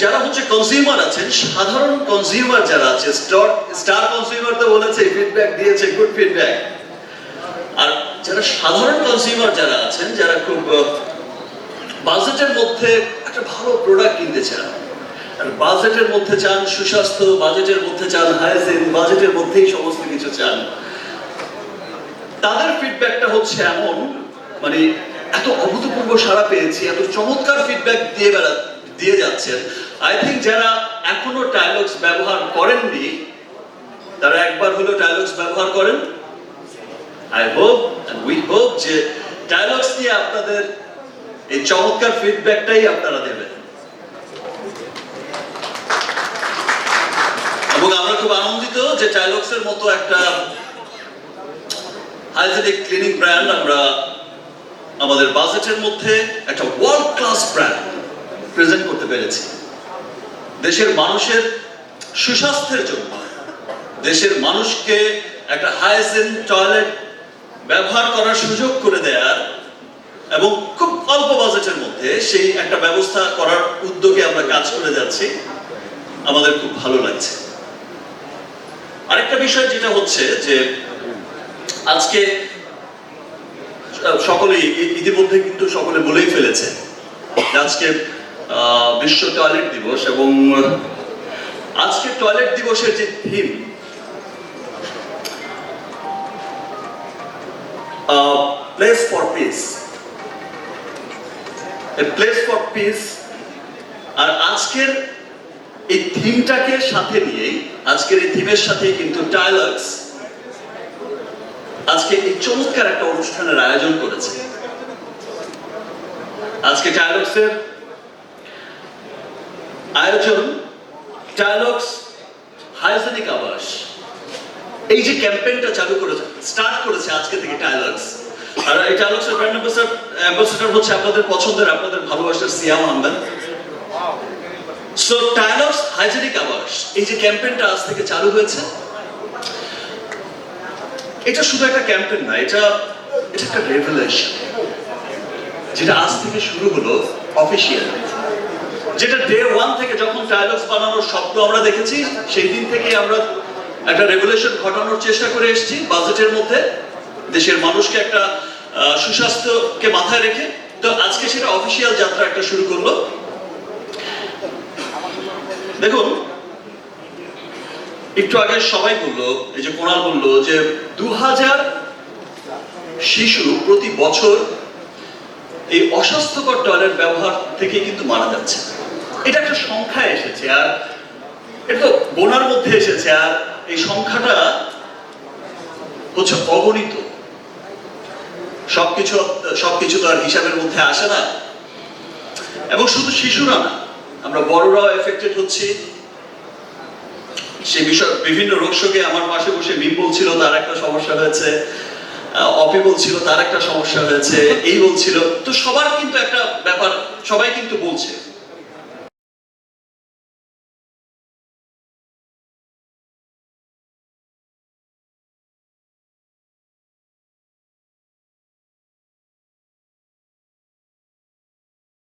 যারা হচ্ছে কনজিউমার আছেন, সাধারণ কনজিউমার যারা আছে স্টার স্টার কনজিউমার তো বলেছে ফিডব্যাক দিয়েছে গুড ফিডব্যাক আর যারা সাধারণ কনজিউমার যারা আছেন, যারা খুব বাজেটের মধ্যে একটা ভালো প্রোডাক্ট কিনতে চান, আর বাজেটের মধ্যে চান সুস্বাস্থ্য বাজেটের মধ্যে চান হাইজিন বাজেটের মধ্যেই সমস্ত কিছু চান, তাদের ফিডব্যাকটা হচ্ছে এমন মানে এত অভূতপূর্ব সাড়া পেয়েছি, এত চমৎকার ফিডব্যাক দিয়ে বেড়া, দিয়ে যাচ্ছেন আই থিঙ্ক যারা এখনও ডায়লগস ব্যবহার করেননি, তারা একবার হলো ডায়লগস ব্যবহার করেন। আই হোপ উই হোপ যে ডায়লগস নিয়ে আপনাদের এই চমৎকার ফিডব্যাকটাই আপনারা দেবেন। এবং আমরা খুব আনন্দিত যে ডায়লগস এর মতো একটা হাইজেনিক ক্লিনিক ব্র্যান্ড আমরা আমাদের বাজেটের মধ্যে একটা ওয়ার্ল্ড ক্লাস ব্র্যান্ড প্রেজেন্ট করতে পেরেছি। দেশের মানুষের সুস্বাস্থ্যের জন্য। দেশের মানুষকে একটা হাইজেন টয়লেট ব্যবহার করার সুযোগ করে দেয়ার এবং খুব অল্প বাজেটের মধ্যে সেই একটা ব্যবস্থা করার উদ্যোগে আমরা কাজ করে যাচ্ছি। আমাদের খুব ভালো লাগছে। আরেকটা বিষয় যেটা হচ্ছে যে আজকে সকলেই ইতিমধ্যে কিন্তু সকলে বলেই ফেলেছে আজকে বিশ্ব টয়লেট দিবস এবং আজকে টয়লেট দিবসের যে theme place for peace place for peace আর আজকের এই থিমটাকে সাথে নিয়েই, আজকের এই থিমের সাথে কিন্তু ডায়ালগস আজকে এই চমৎকার একটা অনুষ্ঠানের আয়োজন করেছে। আজকে ডায়ালগসের আয়োজন ডায়ালগস হাইজেনিক আবাস এই যে ক্যাম্পেইনটা চালু করেছে স্টার্ট করেছে আজকে থেকে ডায়ালগস আর এই ডায়ালগসের ব্র্যান্ড অ্যাম্বাসেডর অ্যাম্বাসেডর হচ্ছে আপনাদের পছন্দের, আপনাদের ভালোবাসার Siam Ahmed so dialogues hygienic আবাস এই যে ক্যাম্পেইনটা আজ থেকে চালু হয়েছে, এটা শুধু একটা ক্যাম্পেইন না, এটা এটা একটা রেভুলেশন যেটা আজ থেকে শুরু হলো অফিসিয়াল যেটা ডে ওয়ান থেকে যখন ডায়ালগস বানানোর স্বপ্ন আমরা দেখেছি, সেই দিন থেকে আমরা একটা রেগুলেশন ঘটানোর চেষ্টা করে এসেছি বাজেটের মধ্যে। দেশের মানুষকে একটা সুস্বাস্থ্যকে মাথায় রেখে। তো আজকে সেটা অফিসিয়াল যাত্রা একটা শুরু করল। দেখুন, একটু আগে সবাই বলল, এই যে কোনাল বলল যে দু হাজার শিশু প্রতি বছর এই অস্বাস্থ্যকর টয়লেট ব্যবহার থেকে কিন্তু মারা যাচ্ছে। এটা একটা সংখ্যা এসেছে, আর এটা তো গোনার মধ্যে এসেছে, আর এই সংখ্যাটা হচ্ছে অগণিত। সবকিছু সবকিছু তো আর হিসাবের মধ্যে আসে না। এবং শুধু শিশুরা না, আমরা বড়রাও এফেক্টেড হচ্ছি। সে বিষয় বিভিন্ন রোগ আমার পাশে বসে মিম বলছিল, তার একটা সমস্যা হয়েছে অপি বলছিল, তার একটা সমস্যা হয়েছে, এই বলছিল। তো সবার কিন্তু একটা ব্যাপার, সবাই কিন্তু বলছে।